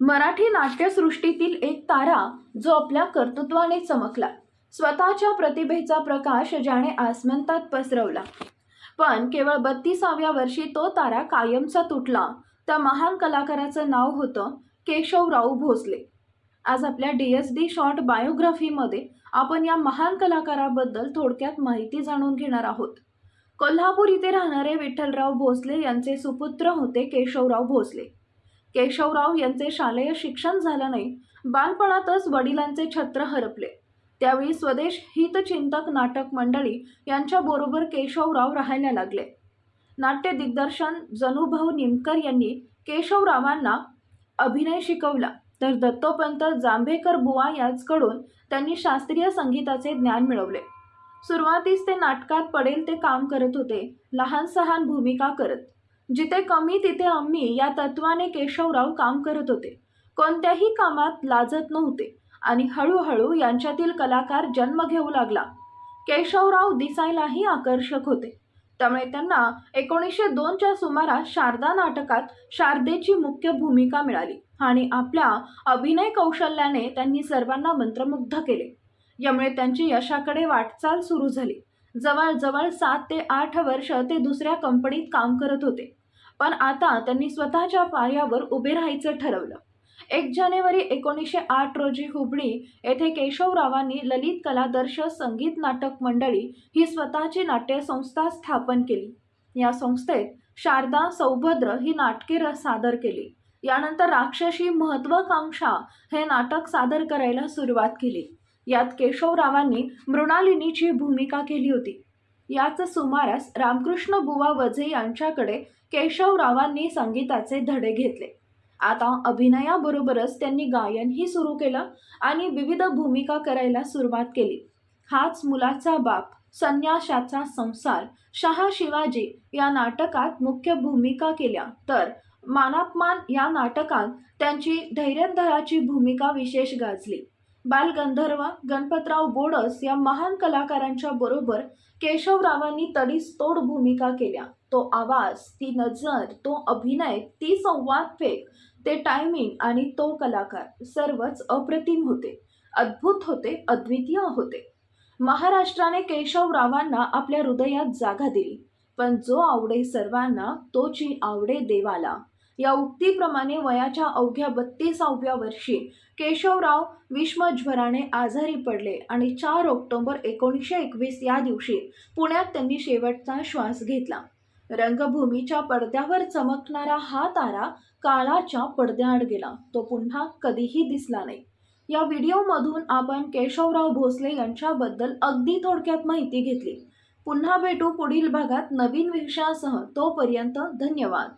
मराठी नाट्यसृष्टीतील एक तारा जो आपल्या कर्तृत्वाने चमकला. स्वतःच्या प्रतिभेचा प्रकाश ज्याने आसमंतात पसरवला. पण केवळ बत्तीसाव्या वर्षी तो तारा कायमचा तुटला. त्या महान कलाकाराचं नाव होतं केशवराव भोसले. आज आपल्या डी एस डी शॉर्ट बायोग्राफीमध्ये आपण या महान कलाकाराबद्दल थोडक्यात माहिती जाणून घेणार आहोत. कोल्हापूर इथे राहणारे विठ्ठलराव भोसले यांचे सुपुत्र होते केशवराव भोसले. केशवराव यांचे शालेय शिक्षण झालं नाही. बालपणातच वडिलांचे छत्र हरपले. त्यावेळी स्वदेश हितचिंतक नाटक मंडळी यांच्याबरोबर केशवराव राहायला लागले. नाट्य दिग्दर्शन जनुभाऊ निमकर यांनी केशवरावांना अभिनय शिकवला. तर दत्तोपंत जांभेकर बुवा याचकडून त्यांनी शास्त्रीय संगीताचे ज्ञान मिळवले. सुरुवातीस ते नाटकात पडेल ते काम करत होते. लहान सहान भूमिका करत. जिथे कमी तिथे आम्ही या तत्वाने केशवराव काम करत होते. कोणत्याही कामात लाजत नव्हते आणि हळूहळू यांच्यातील कलाकार जन्म घेऊ लागला. केशवराव दिसायलाही आकर्षक होते. त्यामुळे त्यांना एकोणीसशे दोनच्या सुमारास शारदा नाटकात शारदेची मुख्य भूमिका मिळाली आणि आपल्या अभिनय कौशल्याने त्यांनी सर्वांना मंत्रमुग्ध केले. यामुळे त्यांची यशाकडे वाटचाल सुरू झाली. जवळजवळ सात ते आठ वर्ष ते दुसऱ्या कंपनीत काम करत होते. पण आता त्यांनी स्वतःच्या पायावर उभे राहायचं ठरवलं. एक जानेवारी एकोणीसशे आठ रोजी हुबळी येथे केशवरावांनी ललित कलादर्श संगीत नाटक मंडळी ही स्वतःची नाट्यसंस्था स्थापन केली. या संस्थेत शारदा सौभद्र ही नाटके सादर केली. यानंतर राक्षसी महत्वाकांक्षा हे नाटक सादर करायला सुरुवात केली. यात केशवरावांनी मृणालिनीची भूमिका केली होती. याच सुमारास रामकृष्ण बुवा वझे यांच्याकडे केशवरावांनी संगीताचे धडे घेतले. आता अभिनयाबरोबरच त्यांनी गायनही सुरू केलं आणि विविध भूमिका करायला सुरुवात केली. हाच मुलाचा बाप संन्याशाचा संसार शहा शिवाजी या नाटकात मुख्य भूमिका केल्या. तर मानापमान या नाटकात त्यांची धैर्यधराची भूमिका विशेष गाजली. बालगंधर्व गणपतराव बोडस या महान कलाकारांच्या बरोबर केशवरावांनी तडीसतोड भूमिका केल्या. तो आवाज ती नजर तो अभिनय ती संवाद फेक ते टायमिंग आणि तो कलाकार सर्वच अप्रतिम होते. अद्भुत होते अद्वितीय होते. महाराष्ट्राने केशवरावांना आपल्या हृदयात जागा दिली. पण जो आवडे सर्वांना तोची आवडे देवाला. या उक्तीप्रमाणे वयाच्या अवघ्या बत्तीसाव्या वर्षी केशवराव विषमज्वराने आजारी पडले आणि चार ऑक्टोबर एकोणीसशे एकवीस या दिवशी पुण्यात त्यांनी शेवटचा श्वास घेतला. रंगभूमीच्या पडद्यावर चमकणारा हा तारा काळाच्या पडद्याआड गेला. तो पुन्हा कधीही दिसला नाही. या व्हिडिओमधून आपण केशवराव भोसले यांच्याबद्दल अगदी थोडक्यात माहिती घेतली. पुन्हा भेटू पुढील भागात नवीन विषयासह तोपर्यंत धन्यवाद.